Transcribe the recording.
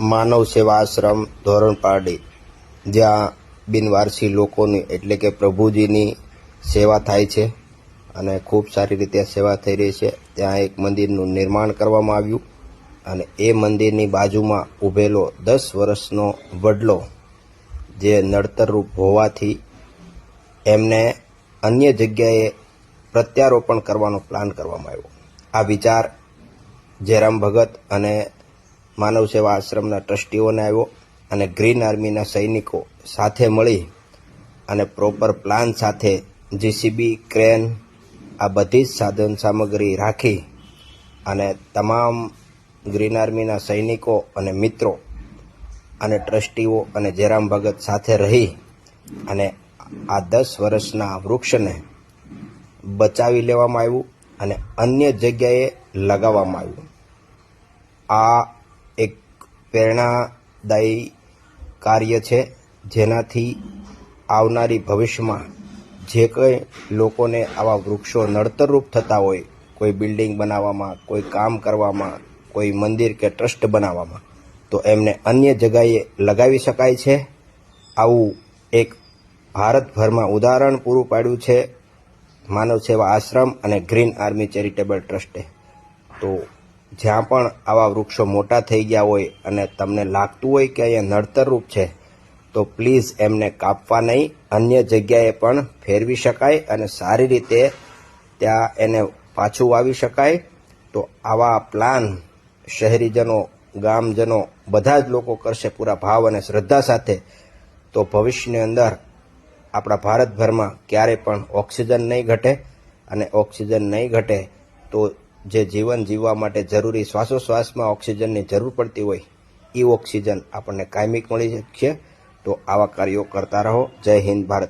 માનવ સેવા આશ્રમ ધોરણ પારડી, જ્યાં બિનવારસી લોકોની એટલે કે પ્રભુજીની સેવા થાય છે અને ખૂબ સારી રીતે સેવા થઈ રહી છે. ત્યાં એક મંદિરનું નિર્માણ કરવામાં આવ્યું અને એ મંદિરની બાજુમાં ઊભેલો દસ વર્ષનો વડલો, જે નડતરરૂપ હોવાથી એમને અન્ય જગ્યાએ પ્રત્યારોપણ કરવાનો પ્લાન કરવામાં આવ્યો. આ વિચાર જયરામ ભગત અને માનવ સેવા આશ્રમના ટ્રસ્ટીઓને આવ્યો અને ગ્રીન આર્મીના સૈનિકો સાથે મળી અને પ્રોપર પ્લાન સાથે જીસીબી, ક્રેન, આ બધી જ સાધન સામગ્રી રાખી અને તમામ ગ્રીન આર્મીના સૈનિકો અને મિત્રો અને ટ્રસ્ટીઓ અને જયરામ ભગત સાથે રહી અને આ દસ વર્ષના વૃક્ષને બચાવી લેવામાં આવ્યું અને અન્ય જગ્યાએ લગાવવામાં આવ્યું. આ એક પ્રેરણાદાયી કાર્ય છે, જેનાથી આવનારી ભવિષ્યમાં જે કંઈ લોકોને આવા વૃક્ષો નડતરરૂપ થતા હોય, કોઈ બિલ્ડિંગ બનાવવામાં, કોઈ કામ કરવામાં, કોઈ મંદિર કે ટ્રસ્ટ બનાવવામાં, તો એમને અન્ય જગાએ લગાવી શકાય છે. આવું એક ભારતભરમાં ઉદાહરણ પૂરું પાડ્યું છે, માનવ સેવા આશ્રમ અને ગ્રીન આર્મી ચેરિટેબલ ટ્રસ્ટે. તો જ્યાં પણ આવા વૃક્ષો મોટા થઈ ગયા હોય અને તમને લાગતું હોય કે અહીંયા નડતરરૂપ છે, તો પ્લીઝ એમને કાપવા નહીં. અન્ય જગ્યાએ પણ ફેરવી શકાય અને સારી રીતે ત્યાં એને પાછું વાવી શકાય. તો આવા પ્લાન શહેરીજનો, ગામજનો બધા જ લોકો કરશે પૂરા ભાવ અને શ્રદ્ધા સાથે. તો ભવિષ્યની અંદર આપણા ભારતભરમાં ક્યારેય પણ ઓક્સિજન નહીં ઘટે અને ઓક્સિજન નહીં ઘટે, તો જે જીવન જીવવા માટે જરૂરી શ્વાસોશ્વાસમાં ઓક્સિજનની જરૂર પડતી હોય એ ઓક્સિજન આપણને કાયમિક મળી શકશે તો આવા કાર્યો કરતા રહો. જય હિન્દ, ભારત